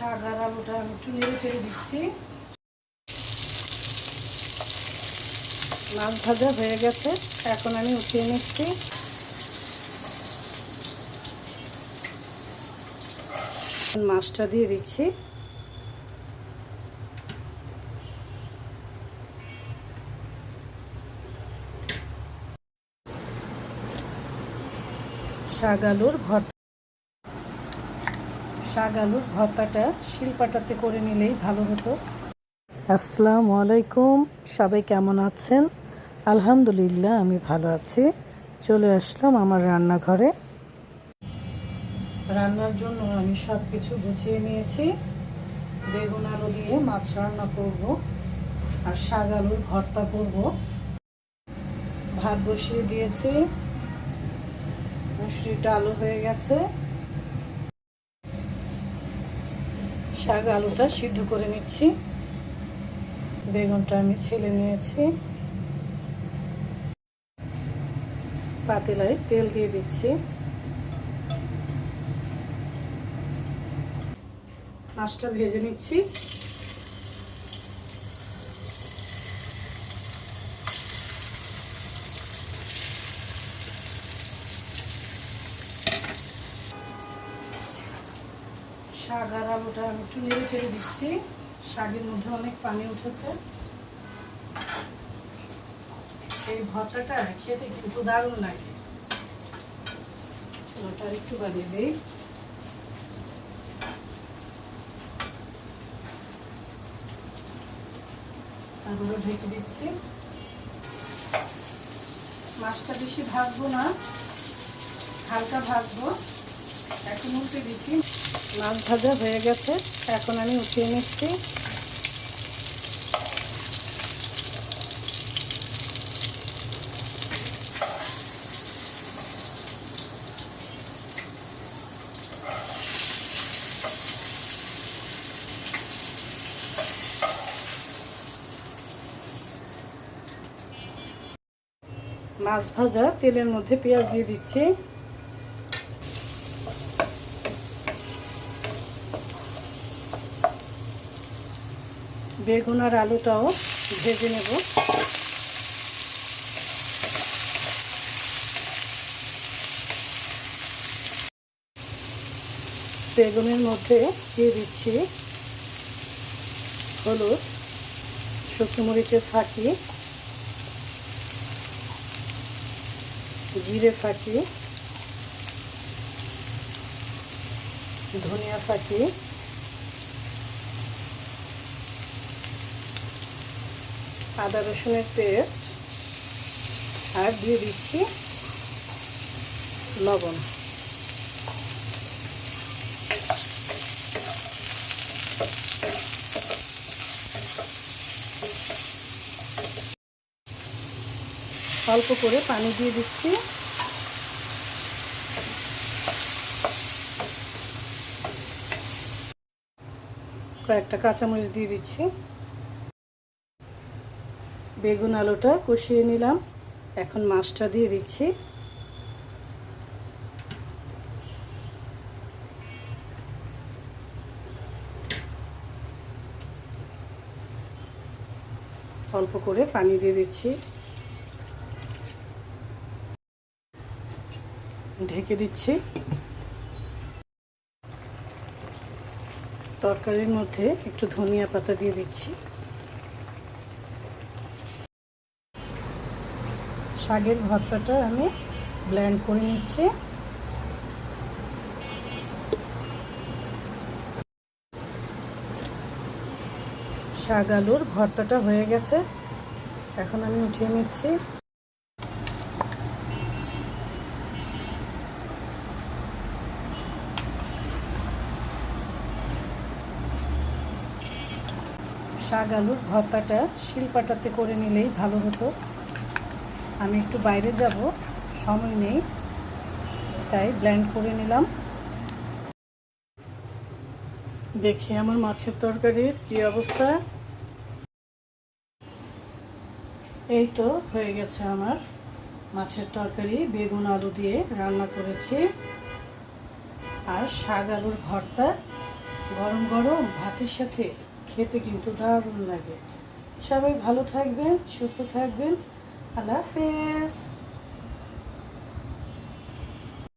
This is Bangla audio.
শাক আর আলুটা আমি একটু নেড়ে চেড়ে দিচ্ছি। মাছ ভাজা হয়ে গেছে, এখন আমি উঠিয়ে নিচ্ছি। মাছটা দিয়ে দিচ্ছি। শাক, আলুর ভর্তা। শাক আলুর ভর্তাটা শিলপাটাতে করে নিলেই ভালো হতো। আসসালামু আলাইকুম সবাই কেমন আছেন? আলহামদুলিল্লাহ আমি ভালো আছি। চলে আসলাম আমার রান্নাঘরে। রান্নার জন্য আমি সব কিছু গুছিয়ে নিয়েছি। বেগুন আলু দিয়ে মাছ রান্না করব আর শাক আলুর ভর্তা করব। ভাত বসিয়ে দিয়েছি। মুসুরিটা আলু হয়ে গেছে। শাক আলুটা সিদ্ধ করে নিচ্ছি। বেগুনটা আমি ছেলে নিয়েছি। পাতিলায় তেল দিয়ে দিচ্ছি। মাছটা ভেজে নিচ্ছি। শাক আর আলুটা আমি একটু নেড়ে চেড়ে দিচ্ছি। শাকের মধ্যে অনেক পানি উঠেছে। এই ভর্তাটা খেতে কিন্তু দারুণ লাগে। ওটা একটু বাড়িয়ে দিই। তারপরে ঢেকে দিচ্ছি। মাছটা বেশি ভাজবো না, হালকা ভাজবো। এখন উল্টে দিচ্ছি মাছ ভাজা হয়ে গেছে। এখন আমি উঠিয়ে নিচ্ছি। মাছ ভাজা তেলের মধ্যে পেঁয়াজ দিয়ে দিচ্ছি। বেগুন আর আলুটাও ভেজে নেব। বেগুনের মধ্যে দিয়ে দিচ্ছি হলুদ, শুকনো মরিচের ফাঁকি, জিরে ফাঁকি, ধনিয়া ফাঁকি আদা রসুনের পেস্ট আর দিয়ে দিচ্ছি লবণ। অল্প করে পানি দিয়ে দিচ্ছি। কয়েকটা কাঁচামরিচ দিয়ে দিচ্ছি। বেগুন আলুটা কষিয়ে নিলাম। এখন মাছটা দিয়ে দিচ্ছি। অল্প করে পানি দিয়ে দিচ্ছি। ঢেকে দিচ্ছি। তরকারির মধ্যে একটু ধনিয়া পাতা দিয়ে দিচ্ছি। শাকের ভর্তাটা আমি ব্ল্যান্ড করে নিচ্ছি। শাক আলুর ভর্তাটা হয়ে গেছে। এখন আমি উঠিয়ে নিচ্ছি। শাক আলুর ভর্তাটা শিলপাটাতে করে নিলেই ভালো হতো। আমি একটু বাইরে যাব, সময় নেই, তাই ব্ল্যান্ড করে নিলাম। দেখি আমার মাছের তরকারির কি অবস্থা। এই তো হয়ে গেছে আমার মাছের তরকারি, বেগুন, আলু দিয়ে রান্না করেছি। আর শাক আলুর ভর্তা, গরম গরম ভাতের সাথে খেতে কিন্তু দারুণ লাগে। সবাই ভালো থাকবেন, সুস্থ থাকবেন। আল্লাহ হাফেজ